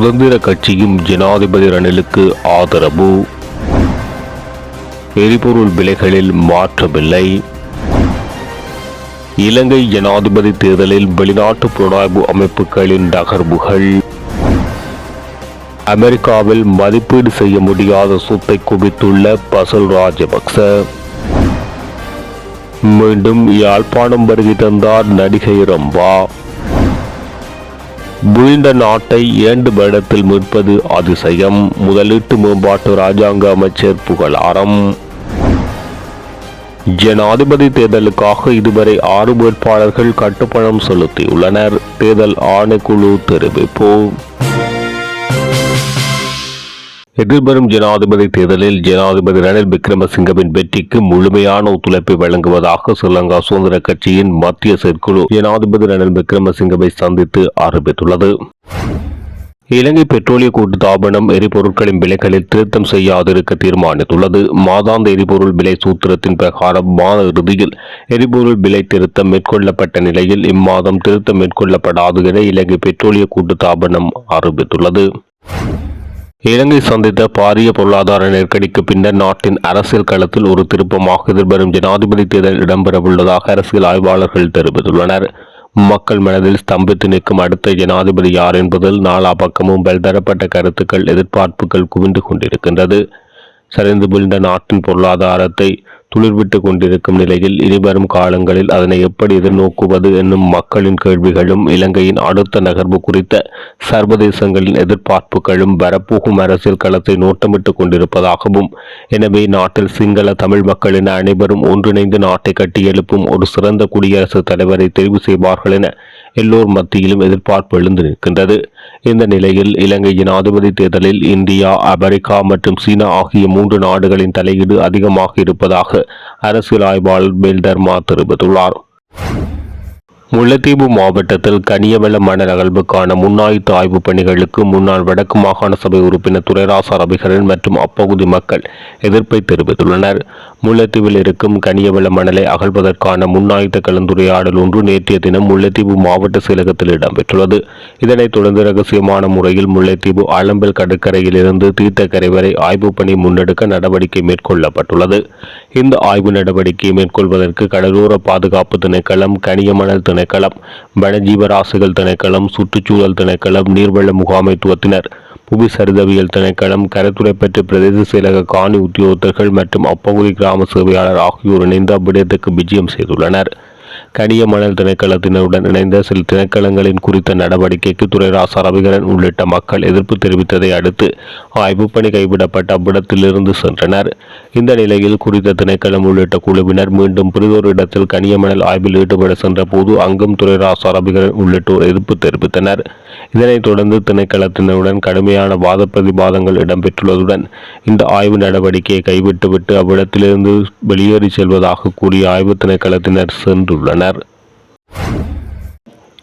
சுதந்திர கட்சியும் ஜனாதிபதி ரணிலுக்கு ஆதரவு. எரிபொருள் விலைகளில் மாற்றமில்லை. இலங்கை ஜனாதிபதி தேர்தலில் வெளிநாட்டு புலனாய்வு அமைப்புகளின் நகர்வுகள். அமெரிக்காவில் மதிப்பீடு செய்ய முடியாத சொத்தை குவித்துள்ள பசல் ராஜபக்ச. மீண்டும் யாழ்ப்பாணம் வருகை தந்தார் நடிகை ரம்பா. வீழ்ந்த நாட்டை இரண்டு வருடத்தில் மீட்பது அதிசயம். முதலீட்டு மேம்பாட்டு ராஜாங்க அமைச்சர் புகழாரம் ஜனாதிபதி தேர்தலுக்காக இதுவரை ஆறு வேட்பாளர்கள் கட்டுப்பணம் செலுத்தியுள்ளனர். தேர்தல் ஆணைக்குழு தெரிவிப்பு. எதிர்வரும் ஜனாதிபதி தேர்தலில் ஜனாதிபதி ரணில் விக்ரமசிங்கவின் வெற்றிக்கு முழுமையான ஒத்துழைப்பை வழங்குவதாக ஸ்ரீலங்கா சுதந்திர கட்சியின் மத்திய செயற்குழு ஜனாதிபதி ரணில் விக்ரமசிங்கவை சந்தித்து அறிவித்துள்ளது. இலங்கை பெட்ரோலிய கூட்டுத்தாபனம் எரிபொருட்களின் விலைகளில் திருத்தம் செய்யாதிருக்க தீர்மானித்துள்ளது. மாதாந்த எரிபொருள் விலை சூத்திரத்தின் பிரகாரம் மாத இறுதியில் எரிபொருள் விலை திருத்தம் மேற்கொள்ளப்பட்ட நிலையில் இம்மாதம் திருத்தம் மேற்கொள்ளப்படாது என இலங்கை பெட்ரோலிய கூட்டுத்தாபனம் அறிவித்துள்ளது. இலங்கை சந்தித்த பாரிய பொருளாதார நெருக்கடிக்கு பின்னர் நாட்டின் அரசியல் களத்தில் ஒரு திருப்பமாக எதிர்வரும் ஜனாதிபதி தேர்தல் இடம்பெறவுள்ளதாக அரசியல் ஆய்வாளர்கள் தெரிவித்துள்ளனர். மக்கள் மனதில் ஸ்தம்பித்து நிற்கும் அடுத்த ஜனாதிபதி யார் என்பதில் நாலா பக்கமும் பல்தரப்பட்ட கருத்துக்கள் எதிர்பார்ப்புகள் குவிந்து கொண்டிருக்கின்றது. சரிந்து விழுந்த நாட்டின் பொருளாதாரத்தை துளிர்விட்டு கொண்டிருக்கும் நிலையில் இனிவரும் காலங்களில் அதனை எப்படி எதிர்நோக்குவது என்னும் மக்களின் கேள்விகளும் இலங்கையின் அடுத்த நகர்வு குறித்த சர்வதேசங்களின் எதிர்பார்ப்புகளும் வரப்போகும் அரசியல் களத்தை நோட்டமிட்டு கொண்டிருப்பதாகவும் எனவே நாட்டில் சிங்கள தமிழ் மக்களின் அனைவரும் ஒன்றிணைந்து நாட்டை கட்டியெழுப்பும் ஒரு சிறந்த குடியரசுத் தலைவரை தெரிவு செய்வார்கள் என எல்லோர் மத்தியிலும் எதிர்பார்ப்பு எழுந்து நிற்கின்றது. இந்த நிலையில் இலங்கையின் அதிபதி தேர்தலில் இந்தியா அமெரிக்கா மற்றும் சீனா ஆகிய மூன்று நாடுகளின் தலையீடு அதிகமாக இருப்பதாக அரசியல் ஆய்வாளர் பெல்டர்மா தெரிவித்துள்ளார். முல்லைத்தீவு மாவட்டத்தில் கனியவள மணல் அகழ்வுக்கான முன்னாயுத்த ஆய்வுப் பணிகளுக்கு முன்னாள் வடக்கு மாகாண சபை உறுப்பினர் துரைராசா ரவிகரன் மற்றும் அப்பகுதி மக்கள் எதிர்ப்பை தெரிவித்துள்ளனர். முல்லைத்தீவில் இருக்கும் கனியவள மணலை அகழ்வதற்கான முன்னாயுத்த கலந்துரையாடல் ஒன்று நேற்றைய தினம் முல்லைத்தீவு மாவட்ட செயலகத்தில் இடம்பெற்றுள்ளது. இதனைத் தொடர்ந்து ரகசியமான முறையில் முல்லைத்தீவு ஆலம்பல் கடற்கரையில் இருந்து தீர்த்தக்கரை வரை ஆய்வுப் பணி முன்னெடுக்க நடவடிக்கை மேற்கொள்ளப்பட்டுள்ளது. இந்த ஆய்வு நடவடிக்கையை மேற்கொள்வதற்கு கடலோர பாதுகாப்பு திணைக்களம் கனியமணல் திணைக்களம் வனஜீவராசிகள் திணைக்களம் சுற்றுச்சூழல் திணைக்களம் நீர்வள முகாமைத்துவத்தினர் புவி சரிதவியல் திணைக்களம் கரைத்துறை பெற்ற பிரதேச செயலக காணி உத்தியோகத்தர்கள் மற்றும் அப்பகுதி கிராம சேவையாளர் ஆகியோர் இணைந்து அவ்விடயத்துக்கு விஜயம் செய்துள்ளனர். கனிய மணல் திணைக்களத்தினருடன் இணைந்த சில திணைக்களங்களின் குறித்த நடவடிக்கைக்கு துரைராசா ரவிகரன் உள்ளிட்ட மக்கள் எதிர்ப்பு தெரிவித்ததை அடுத்து ஆய்வு பணி கைவிடப்பட்ட அவ்விடத்திலிருந்து சென்றனர். இந்த நிலையில் குறித்த திணைக்களம் உள்ளிட்ட குழுவினர் மீண்டும் புரிதொரு இடத்தில் கனியமணல் ஆய்வில் ஈடுபட சென்ற போது அங்கும் துரைராசா ரவிகரன் உள்ளிட்டோர் எதிர்ப்பு தெரிவித்தனர். இதனைத் தொடர்ந்து திணைக்களத்தினருடன் கடுமையான வாத பிரதிவாதங்கள் இடம்பெற்றுள்ளதுடன் இந்த ஆய்வு நடவடிக்கையை கைவிட்டுவிட்டு அவ்விடத்திலிருந்து வெளியேறி செல்வதாக கூறிய ஆய்வு திணைக்களத்தினர் சென்றுள்ளனர். ganar.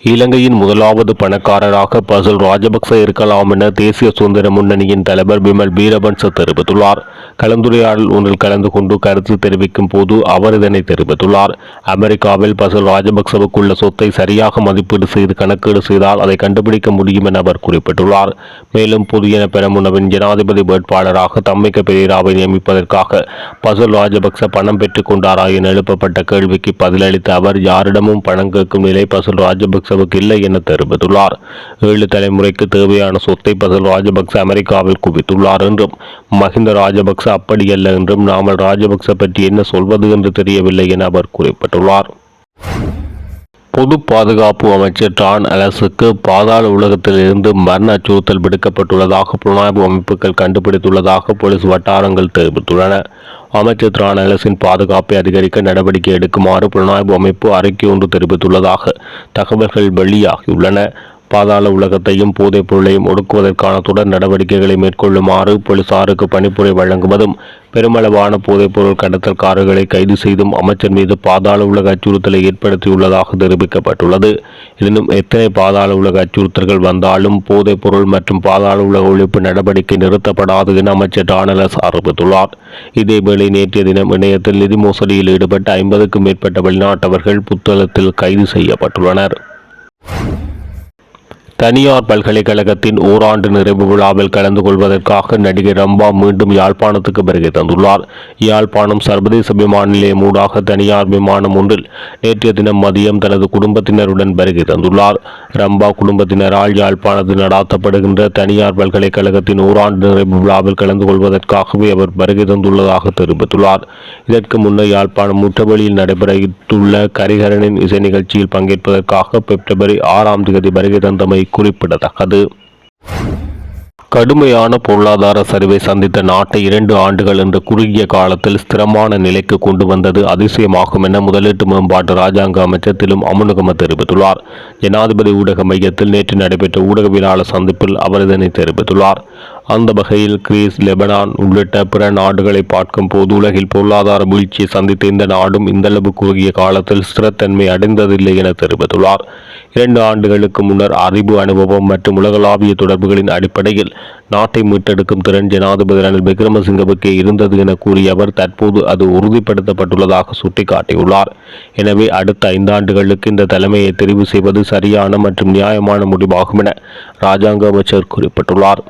இலங்கையின் முதலாவது பணக்காரராக பசல் ராஜபக்ச இருக்கலாம் என தேசிய சுதந்திர முன்னணியின் தலைவர் பிமல் வீரபன்ச தெரிவித்துள்ளார். கலந்துரையாடல் ஒன்றில் கலந்து கொண்டு கருத்து தெரிவிக்கும் போது அவர் இதனை தெரிவித்துள்ளார். அமெரிக்காவில் பசல் ராஜபக்சவுக்குள்ள சொத்தை சரியாக மதிப்பீடு செய்து கணக்கீடு செய்தால் அதை கண்டுபிடிக்க முடியும் என அவர் குறிப்பிட்டுள்ளார். மேலும் புதியன பெரமுனவின் ஜனாதிபதி வேட்பாளராக தம்மிக்க பெரேராவை நியமிப்பதற்காக பசல் ராஜபக்ச பணம் பெற்றுக் கொண்டாரா என எழுப்பப்பட்ட கேள்விக்கு பதிலளித்த அவர் யாரிடமும் பணம் கேட்கும் நிலை பசல் ராஜபக்சவுக்கு இல்லை என தெரிவித்துள்ளார். ஏழு தலைமுறைக்கு தேவையான சொத்தை பசல் ராஜபக்ச அமெரிக்காவில் குவித்துள்ளார் என்றும் மஹிந்த ராஜபக்ச அப்படியல்ல என்றும் நாமல் ராஜபக்ச பற்றி என்ன சொல்வது என்று தெரியவில்லை என அவர் குறிப்பிட்டுள்ளார். பொது பாதுகாப்பு அமைச்சர் டான் அலசுக்கு பாதாள உலகத்திலிருந்து மரண அச்சுறுத்தல் விடுக்கப்பட்டுள்ளதாக புலனாய்வு அமைப்புகள் கண்டுபிடித்துள்ளதாக போலீஸ் வட்டாரங்கள் தெரிவித்துள்ளன. அமைச்சர் திராண அரசின் பாதுகாப்பை அதிகரிக்க நடவடிக்கை எடுக்குமாறு புலனாய்வு அமைப்பு அறிக்கை ஒன்று தெரிவித்துள்ளதாக தகவல்கள் வெளியாகியுள்ளன. பாதாள உலகத்தையும் போதைப் பொருளையும் ஒடுக்குவதற்கான தொடர் நடவடிக்கைகளை மேற்கொள்ளுமாறு போலீசாருக்கு பணிப்புரை வழங்குவதும் பெருமளவான போதைப்பொருள் கடத்தல் கார்களை கைது செய்தும் அமைச்சர் மீது பாதாள உலக அச்சுறுத்தலை ஏற்படுத்தியுள்ளதாக தெரிவிக்கப்பட்டுள்ளது. எனினும் எத்தனை பாதாள உலக அச்சுறுத்தல்கள் வந்தாலும் போதைப்பொருள் மற்றும் பாதாள உலக ஒழிப்பு நடவடிக்கை நிறுத்தப்படாது என அமைச்சர் டானலஸ் அறிவித்துள்ளார். இதேவேளை நேற்றைய தினம் இணையத்தில் நிதி மோசடியில் ஈடுபட்ட ஐம்பதுக்கும் மேற்பட்ட வெளிநாட்டவர்கள் புத்தளத்தில் கைது செய்யப்பட்டுள்ளனர். தனியார் பல்கலைக்கழகத்தின் ஓராண்டு நிறைவு விழாவில் கலந்து கொள்வதற்காக நடிகை ரம்பா மீண்டும் யாழ்ப்பாணத்துக்கு வருகை தந்துள்ளார். யாழ்ப்பாணம் சர்வதேச விமான நிலையம் ஊடாக தனியார் விமானம் ஒன்றில் நேற்றைய தினம் மதியம் தனது குடும்பத்தினருடன் வருகை தந்துள்ளார். ரம்பா குடும்பத்தினரால் யாழ்ப்பாணத்தில் நடாத்தப்படுகின்ற தனியார் பல்கலைக்கழகத்தின் ஓராண்டு நிறைவு விழாவில் கலந்து கொள்வதற்காகவே அவர் வருகை தந்துள்ளதாக தெரிவித்துள்ளார். இதற்கு முன்னர் யாழ்ப்பாணம் முற்றவெளியில் நடைபெறவுள்ள கரிகரனின் இசை நிகழ்ச்சியில் பங்கேற்பதற்காக பிப்ரவரி ஆறாம் தேதி வருகை தந்தமை குறிப்பிடத்தக்கது. கடுமையான பொருளாதார சரிவை சந்தித்த நாட்டை இரண்டு ஆண்டுகள் என்ற குறுகிய காலத்தில் ஸ்திரமான நிலைக்கு கொண்டு வந்தது அதிசயமாகும் என முதலீட்டு மேம்பாட்டு ராஜாங்க அமைச்சர் திலும் அமுனுகம தெரிவித்துள்ளார். ஜனாதிபதி ஊடக மையத்தில் நேற்று நடைபெற்ற ஊடகவியலாளர் சந்திப்பில் அவர் இதனை தெரிவித்துள்ளார். அந்த வகையில் கிரீஸ் லெபனான் உள்ளிட்ட பிற நாடுகளை பார்க்கும் போது உலகில் பொருளாதார வீழ்ச்சியை சந்தித்த இந்த நாடும் இந்தளவு குறுகிய காலத்தில் ஸ்திரத்தன்மை அடைந்ததில்லை என தெரிவித்துள்ளார். இரண்டு ஆண்டுகளுக்கு முன்னர் அறிவு அனுபவம் மற்றும் உலகளாவிய தொடர்புகளின் அடிப்படையில் நாட்டை மீட்டெடுக்கும் திறன் ஜனாதிபதி ரணில் விக்ரமசிங்கவுக்கே இருந்தது என கூறிய அவர் தற்போது அது உறுதிப்படுத்தப்பட்டுள்ளதாக சுட்டிக்காட்டியுள்ளார். எனவே அடுத்த ஐந்தாண்டுகளுக்கு இந்த தலைமையை தெரிவு செய்வது சரியான மற்றும் நியாயமான முடிவாகும் என ராஜாங்க அமைச்சர் குறிப்பிட்டுள்ளார்.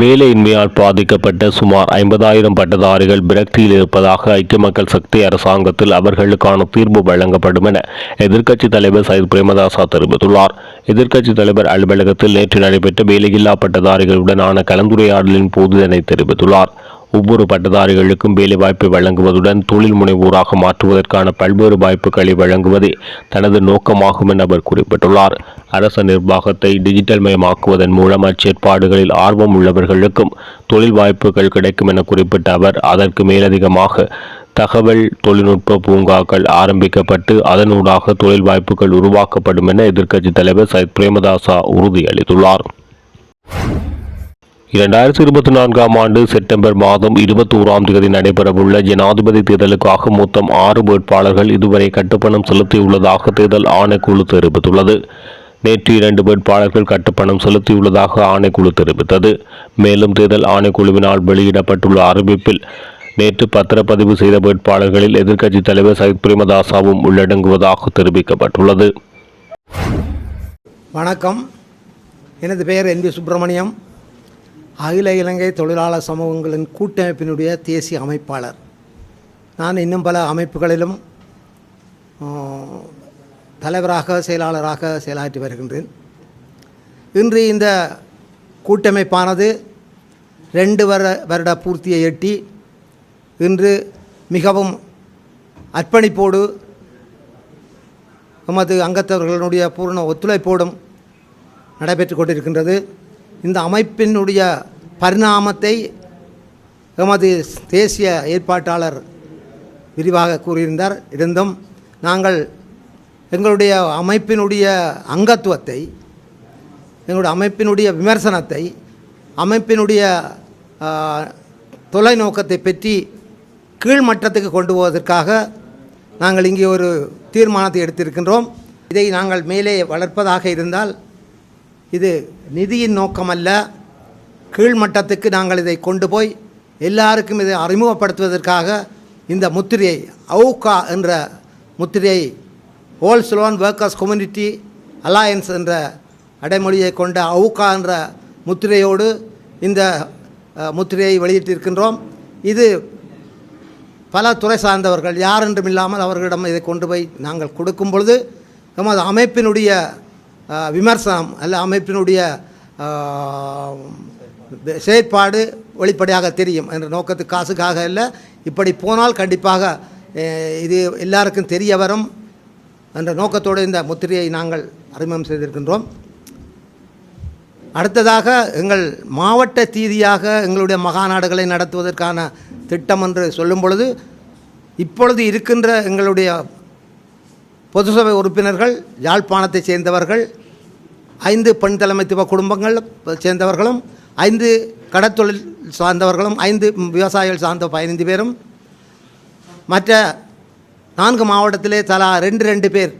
வேலையின்மையால் பாதிக்கப்பட்ட சுமார் ஐம்பதாயிரம் பட்டதாரிகள் விரக்தியில் இருப்பதாக ஐக்கிய மக்கள் சக்தி அரசாங்கத்தில் அவர்களுக்கான தீர்வு வழங்கப்படும் என எதிர்க்கட்சித் தலைவர் சயித் பிரேமதாசா தெரிவித்துள்ளார். எதிர்க்கட்சித் தலைவர் அலுவலகத்தில் நேற்று நடைபெற்ற வேலையில்லா பட்டதாரிகளுடனான கலந்துரையாடலின் போது இதனை தெரிவித்துள்ளார். ஒவ்வொரு பட்டதாரிகளுக்கும் வேலைவாய்ப்பை வழங்குவதுடன் தொழில் முனைவோராக மாற்றுவதற்கான பல்வேறு வாய்ப்புகளை வழங்குவதே தனது நோக்கமாகும் என அவர் குறிப்பிட்டுள்ளார். அரச நிர்வாகத்தை டிஜிட்டல் மயமாக்குவதன் மூலம் அச்சேற்பாடுகளில் ஆர்வம் உள்ளவர்களுக்கும் தொழில் வாய்ப்புகள் கிடைக்கும் என குறிப்பிட்ட அவர் அதற்கு மேலதிகமாக தகவல் தொழில்நுட்ப பூங்காக்கள் ஆரம்பிக்கப்பட்டு அதனூடாக தொழில் வாய்ப்புகள் உருவாக்கப்படும் என எதிர்க்கட்சித் தலைவர் சைத் பிரேமதாசா உறுதியளித்துள்ளார். இரண்டாயிரத்தி இருபத்தி நான்காம் ஆண்டு செப்டம்பர் மாதம் இருபத்தோராம் தேதி நடைபெறவுள்ள ஜனாதிபதி தேர்தலுக்காக மொத்தம் ஆறு வேட்பாளர்கள் இதுவரை கட்டுப்பணம் செலுத்தியுள்ளதாக தேர்தல் ஆணைக்குழு தெரிவித்துள்ளது. நேற்று இரண்டு வேட்பாளர்கள் கட்டுப்பணம் செலுத்தியுள்ளதாக ஆணைக்குழு தெரிவித்தது. மேலும் தேர்தல் ஆணைக்குழுவினால் வெளியிடப்பட்டுள்ள அறிவிப்பில் நேற்று பத்திரப்பதிவு செய்த வேட்பாளர்களில் எதிர்க்கட்சித் தலைவர் சயித் பிரேமதாசாவும் உள்ளடங்குவதாக தெரிவிக்கப்பட்டுள்ளது. வணக்கம். எனது பெயர் என் வி சுப்பிரமணியம். அகில இலங்கை தொழிலாளர் சமூகங்களின் கூட்டமைப்பினுடைய தேசிய அமைப்பாளர். நான் இன்னும் பல அமைப்புகளிலும் தலைவராக செயலாளராக செயலாற்றி வருகின்றேன். இன்று இந்த கூட்டமைப்பானது ரெண்டு வர வருட பூர்த்தியை எட்டி இன்று மிகவும் அர்ப்பணிப்போடு எமது அங்கத்தவர்களுடைய பூர்ண ஒத்துழைப்போடும் நடைபெற்று கொண்டிருக்கின்றது. இந்த அமைப்பினுடைய பரிணாமத்தை எமது தேசிய ஏற்பாட்டாளர் விரிவாக கூறியிருந்தார். இருந்தும் நாங்கள் எங்களுடைய அமைப்பினுடைய அங்கத்துவத்தை எங்களுடைய அமைப்பினுடைய விமர்சனத்தை அமைப்பினுடைய தொலைநோக்கத்தை பற்றி கீழ்மட்டத்துக்கு கொண்டு போவதற்காக நாங்கள் இங்கே ஒரு தீர்மானத்தை எடுத்திருக்கின்றோம். இதை நாங்கள் மேலே வளர்ப்பதாக இருந்தால் இது நிதியின் நோக்கமல்ல. கீழ்மட்டத்துக்கு நாங்கள் இதை கொண்டு போய் எல்லாருக்கும் இதை அறிமுகப்படுத்துவதற்காக இந்த முத்திரையை அவுகா என்ற முத்திரையை whole Sloan workers community alliance என்ற அடைமொழியை கொண்ட அவுகா என்ற முத்திரையோடு இந்த முத்திரையை வெளியிட்டிருக்கின்றோம். இது பல துறை சார்ந்தவர்கள் யாரென்றும் இல்லாமல் அவர்களிடம் இதை கொண்டு போய் நாங்கள் கொடுக்கும் பொழுது எமது அமைப்பினுடைய விமர்சனம் அல்ல அமைப்பினுடைய செயற்பாடு வெளிப்படையாக தெரியும் என்ற நோக்கத்து காசுக்காக இல்லை. இப்படி போனால் கண்டிப்பாக இது எல்லாருக்கும் தெரிய வரும் என்ற நோக்கத்தோடு இந்த முத்திரையை நாங்கள் அறிமுகம் செய்திருக்கின்றோம். அடுத்ததாக எங்கள் மாவட்ட தீதியாக எங்களுடைய மகாநாடுகளை நடத்துவதற்கான திட்டம் என்று சொல்லும் பொழுது இப்பொழுது இருக்கின்ற எங்களுடைய பொது சபை உறுப்பினர்கள் யாழ்ப்பாணத்தைச் சேர்ந்தவர்கள் ஐந்து பெண் தலைமைத்துவ குடும்பங்கள் சேர்ந்தவர்களும் ஐந்து கடத்தொழில் சார்ந்தவர்களும் ஐந்து விவசாயிகள் சார்ந்த பதினைந்து பேரும் மற்ற நான்கு மாவட்டத்திலே தலா ரெண்டு ரெண்டு பேர்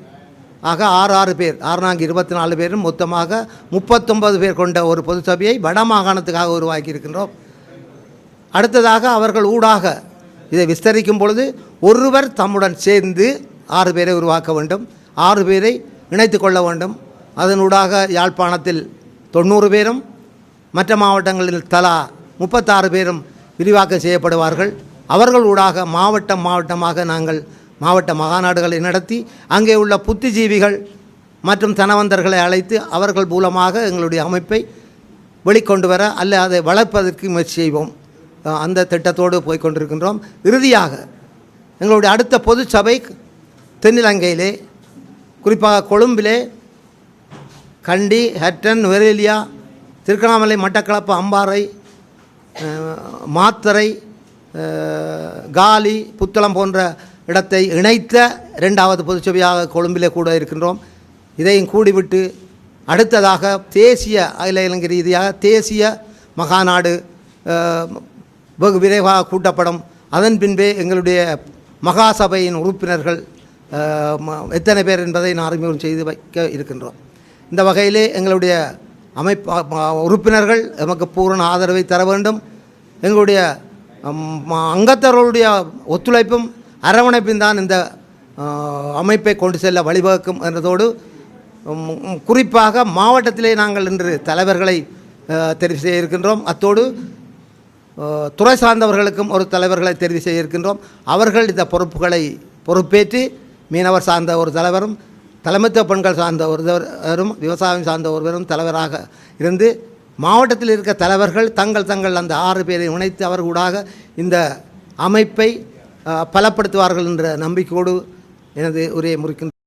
ஆக ஆறு ஆறு பேர் ஆறு நான்கு இருபத்தி நாலு பேரும் மொத்தமாக முப்பத்தொன்பது பேர் கொண்ட ஒரு பொது சபையை வட மாகாணத்துக்காக உருவாக்கி இருக்கின்றோம் அடுத்ததாக அவர்கள் ஊடாக இதை விஸ்தரிக்கும் பொழுது ஒருவர் தம்முடன் சேர்ந்து ஆறு பேரை உருவாக்க வேண்டும். ஆறு பேரை இணைத்து கொள்ள வேண்டும். அதனூடாக யாழ்ப்பாணத்தில் தொண்ணூறு பேரும் மற்ற மாவட்டங்களில் தலா முப்பத்தாறு பேரும் விரிவாக்கம் செய்யப்படுவார்கள். அவர்கள் ஊடாக மாவட்டம் மாவட்டமாக நாங்கள் மாவட்ட மகாநாடுகளை நடத்தி அங்கே உள்ள புத்திஜீவிகள் மற்றும் தனவந்தர்களை அழைத்து அவர்கள் மூலமாக எங்களுடைய அமைப்பை வெளிக்கொண்டு வர அல்ல அதை வளர்ப்பதற்கு முயற்சி செய்வோம். அந்த திட்டத்தோடு போய்கொண்டிருக்கின்றோம் இறுதியாக எங்களுடைய அடுத்த பொது சபை தென்னிலங்கையிலே குறிப்பாக கொழும்பிலே கண்டி ஹட்டன் வெரேலியா திருக்கணாமலை மட்டக்களப்பு அம்பாறை மாத்தரை காலி புத்தளம் போன்ற இடத்தை இணைத்த இரண்டாவது பொதுச்சபையாக கொழும்பிலே கூட இருக்கின்றோம். இதையும் கூடிவிட்டு அடுத்ததாக தேசிய அகில இலங்கை ரீதியாக தேசிய மகாநாடு வெகு விரைவாக கூட்டப்படும். அதன் பின்பே எங்களுடைய மகாசபையின் உறுப்பினர்கள் எத்தனை பேர் என்பதை நான் அறிமுகம் செய்து வைக்க இருக்கின்றோம். இந்த வகையிலே எங்களுடைய அமைப்பு உறுப்பினர்கள் எமக்கு பூரண ஆதரவை தர வேண்டும். எங்களுடைய அங்கத்தவர்களுடைய ஒத்துழைப்பும் அரவணைப்பும் தான் இந்த அமைப்பை கொண்டு செல்ல வழிவகுக்கும் என்றதோடு குறிப்பாக மாவட்டத்திலே நாங்கள் இன்று தலைவர்களை தெரிவு செய்ய இருக்கின்றோம். அத்தோடு துறை சார்ந்தவர்களுக்கும் ஒரு தலைவர்களை தெரிவு செய்ய இருக்கின்றோம். அவர்கள் இந்த பொறுப்புகளை பொறுப்பேற்று மீனவர் சார்ந்த ஒரு தலைவரும் தலைமைத்துவ பெண்கள் சார்ந்த ஒருவரும் விவசாயம் சார்ந்த ஒருவரும் தலைவராக இருந்து மாவட்டத்தில் இருக்க தலைவர்கள் தங்கள் தங்கள் அந்த ஆறு பேரை இணைத்து அவர்களூடாக இந்த அமைப்பை பலப்படுத்துவார்கள் என்ற நம்பிக்கையோடு எனது உரையை முறிக்கின்ற